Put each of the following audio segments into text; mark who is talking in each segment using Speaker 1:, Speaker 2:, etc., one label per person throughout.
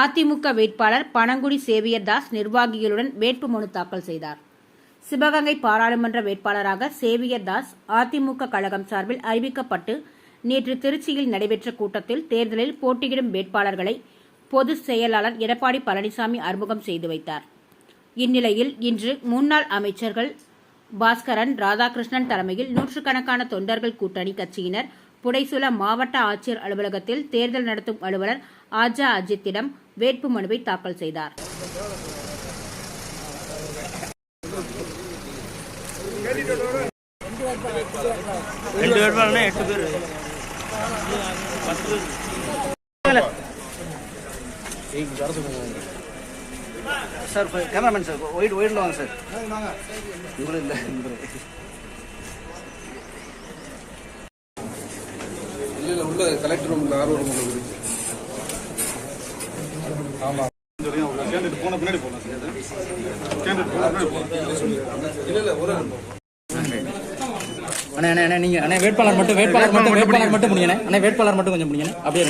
Speaker 1: அதிமுக வேட்பாளர் பனங்குடி சேவியர் தாஸ் நிர்வாகிகளுடன் வேட்புமனு தாக்கல் செய்தார். சிவகங்கை பாராளுமன்ற வேட்பாளராக சேவியர் தாஸ் அதிமுக கழகம் சார்பில் அறிவிக்கப்பட்டு நேற்று திருச்சியில் நடைபெற்ற கூட்டத்தில் தேர்தலில் போட்டியிடும் வேட்பாளர்களை பொதுச் செயலாளர் எடப்பாடி பழனிசாமி அறிமுகம் செய்து வைத்தார். இந்நிலையில் இன்று முன்னாள் அமைச்சர்கள் பாஸ்கரன் ராதாகிருஷ்ணன் தலைமையில் நூற்றுக்கணக்கான தொண்டர்கள் கூட்டணி கட்சியினர் புடைசுல மாவட்ட ஆட்சியர் அலுவலகத்தில் தேர்தல் நடத்தும் அலுவலர் ஆஜா அஜித்திடம் வேட்புமனுவை தாக்கல் செய்தார்.
Speaker 2: ரெண்டு வேட்பாளர்னா எட்டு பேர் பத்து பேர்
Speaker 3: சார் கேமராமேன் சார் ஒயிட் ஒயிட்ல வாங்க சார். உங்களும் இல்லை
Speaker 4: இல்ல இல்ல உள்ள கலெக்டர் ரூம்ல ஆர்வம் ரூம்ல இருக்கு ஆமா. கேண்டிடேட் போன பின்னாடி போலாம் கேண்டிடேட் போன பின்னாடி போலாம் இல்ல இல்ல ஒரு
Speaker 2: அண்ணே அண்ணே அண்ணே நீங்க அண்ணே வேட்பாளர் மட்டும் வேட்பாளர் மட்டும் வேட்பாளர் மட்டும் முடியண்ணே அண்ணே வேட்பாளர் மட்டும் கொஞ்சம் முடியண்ணே அப்படியே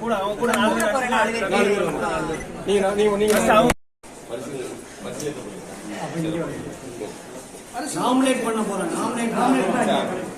Speaker 2: கூட அவங்க கூட நீங்க நீங்க நீங்க
Speaker 3: நாமினேட் பண்ண போறேன் நாமினேட் நாமினேட்